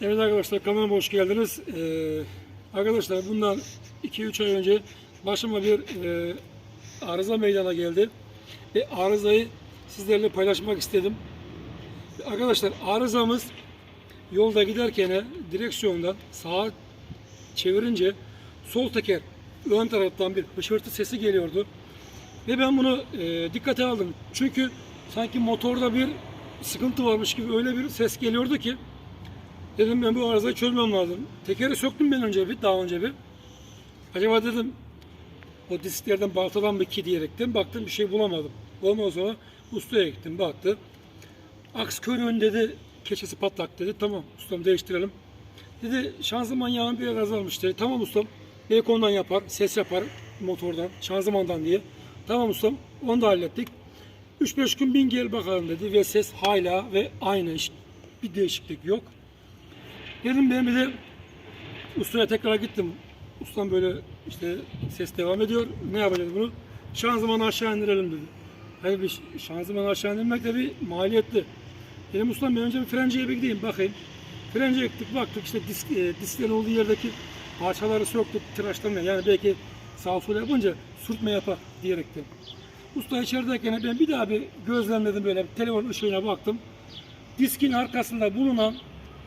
Evet arkadaşlar kanalıma hoş geldiniz. Ee, arkadaşlar bundan 2-3 ay önce başıma bir e, arıza meydana geldi. Ve arızayı sizlerle paylaşmak istedim. Arkadaşlar arızamız yolda giderken direksiyondan sağa çevirince sol teker ön taraftan bir hışırtı sesi geliyordu. Ve ben bunu e, dikkate aldım. Çünkü sanki motorda bir sıkıntı varmış gibi öyle bir ses geliyordu ki dedim ben bu arızayı çözmem lazım. Tekeri söktüm ben önce bir, daha önce bir. Acaba dedim o disklerden baltadan mı ki diyerekten baktım bir şey bulamadım. Ondan sonra ustaya gittim baktı. Aks körüğün dedi keçesi patlak dedi. Tamam ustam değiştirelim. Dedi şanzıman yağın biraz azalmış dedi. Tamam ustam. Belki ondan yapar. Ses yapar motordan, şanzımandan diye. Tamam ustam. Onu da hallettik. 3-5 gün bin gel bakalım dedi ve ses hala ve aynı. Hiç bir değişiklik yok. Dedim ben bir de ustaya tekrar gittim. Ustam böyle işte ses devam ediyor. Ne yapacağız bunu? Şanzımanı aşağı indirelim dedi. Hayır bir şanzımanı aşağı indirmek de bir maliyetli. Dedim ustam ben önce bir frenciye bir gideyim bakayım. Frenciye gittik baktık işte disk, e, disklerin olduğu yerdeki parçaları söktük tıraşlamaya. Yani belki sağ sol yapınca sürtme yapar diyerekten. Usta içerideyken ben bir daha bir gözlemledim böyle bir telefon ışığına baktım. Diskin arkasında bulunan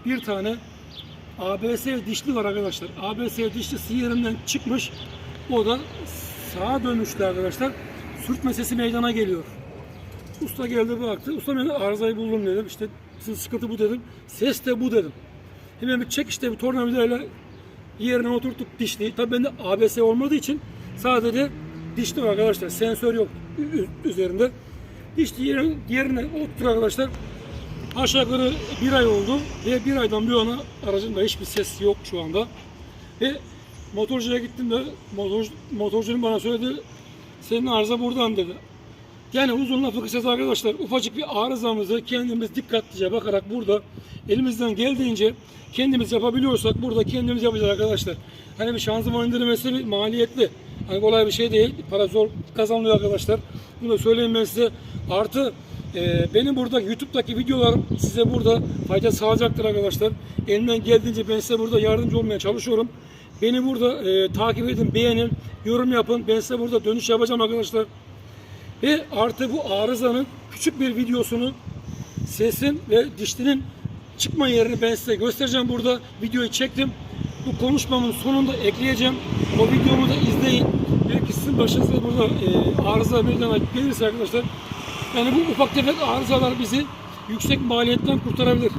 bir tane ABS dişli var arkadaşlar. ABS dişlisi yerinden çıkmış. O da sağa dönüştü arkadaşlar. Sürtme sesi meydana geliyor. Usta geldi baktı. Usta ben arızayı buldum dedim. İşte sizin sıkıntı bu dedim. Ses de bu dedim. Hemen bir çek işte bir tornavidayla yerine oturttuk dişliği. Tabii bende ABS olmadığı için sadece dişli var arkadaşlar. Sensör yok üzerinde. Dişli yerine, yerine oturttuk arkadaşlar. Aşağı yukarı bir ay oldu ve bir aydan bir yana aracımda hiçbir ses yok şu anda. Ve motorcuya gittim de motor, motorcunun bana söyledi senin arıza buradan dedi. Yani uzun lafı kısası arkadaşlar ufacık bir arızamızı kendimiz dikkatlice bakarak burada elimizden geldiğince kendimiz yapabiliyorsak burada kendimiz yapacağız arkadaşlar. Hani bir şanzıman indirmesi maliyetli. Hani kolay bir şey değil. Para zor kazanılıyor arkadaşlar. Bunu da söyleyeyim ben size. Artı e, benim burada YouTube'daki videolarım size burada fayda sağlayacaktır arkadaşlar. Elimden geldiğince ben size burada yardımcı olmaya çalışıyorum. Beni burada e, takip edin, beğenin, yorum yapın. Ben size burada dönüş yapacağım arkadaşlar. Ve artı bu arızanın küçük bir videosunu sesin ve dişlinin çıkma yerini ben size göstereceğim burada. Videoyu çektim. Bu konuşmamın sonunda ekleyeceğim. O videomu da izleyin. Belki sizin başınıza burada e, arıza meydana gelirse arkadaşlar. Yani bu ufak tefek arızalar bizi yüksek maliyetten kurtarabilir.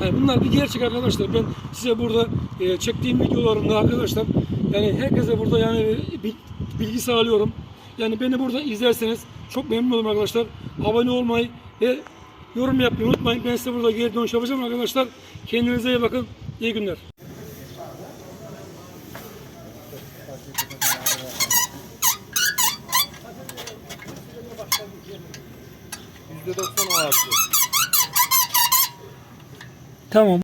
Yani bunlar bir gerçek arkadaşlar. Ben size burada e, çektiğim videolarımda arkadaşlar yani herkese burada yani bilgi sağlıyorum. Yani beni burada izlerseniz çok memnun olurum arkadaşlar. Abone olmayı ve yorum yapmayı unutmayın. Ben size burada geri dönüş yapacağım arkadaşlar. Kendinize iyi bakın. İyi günler. %90 o artı. Tamam.